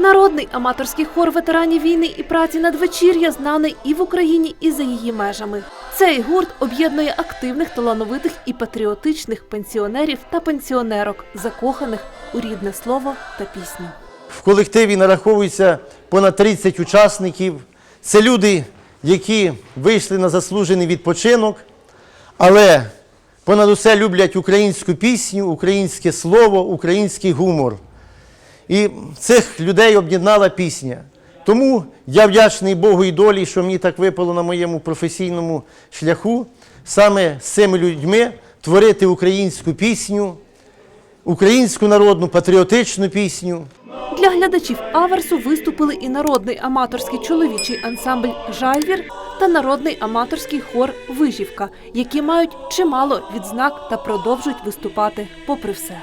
Народний аматорський хор ветеранів війни і праці надвечір'я знаний і в Україні, і за її межами. Цей гурт об'єднує активних, талановитих і патріотичних пенсіонерів та пенсіонерок, закоханих у рідне слово та пісню. В колективі нараховується понад 30 учасників. Це люди, які вийшли на заслужений відпочинок, але понад усе люблять українську пісню, українське слово, український гумор. І цих людей об'єднала пісня. Тому я вдячний Богу і долі, що мені так випало на моєму професійному шляху саме з цими людьми творити українську пісню, українську народну патріотичну пісню. Для глядачів аверсу виступили і народний аматорський чоловічий ансамбль Жальвір та народний аматорський хор Вижівка, які мають чимало відзнак та продовжують виступати попри все.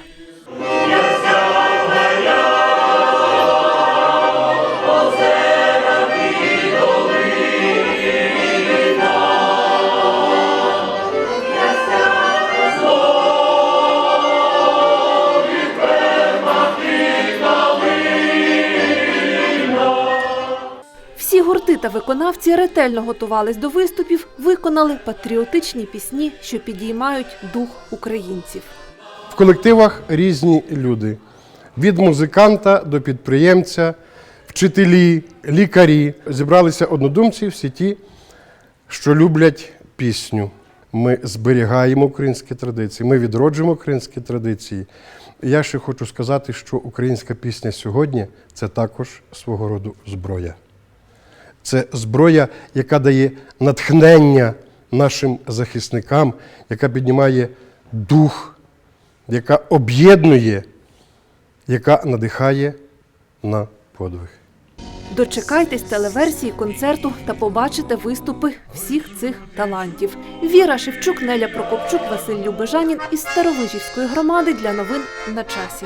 Всі гурти та виконавці ретельно готувались до виступів, виконали патріотичні пісні, що підіймають дух українців. В колективах різні люди: від музиканта до підприємця, вчителі, лікарі. Зібралися однодумці всі ті, що люблять пісню. Ми зберігаємо українські традиції, ми відроджуємо українські традиції. Я ще хочу сказати, що українська пісня сьогодні це також свого роду зброя. Це зброя, яка дає натхнення нашим захисникам, яка піднімає дух, яка об'єднує, яка надихає на подвиг. Дочекайтесь телеверсії концерту та побачите виступи всіх цих талантів. Віра Шевчук, Неля Прокопчук, Василь Любежанін із Старовижівської громади для новин на часі.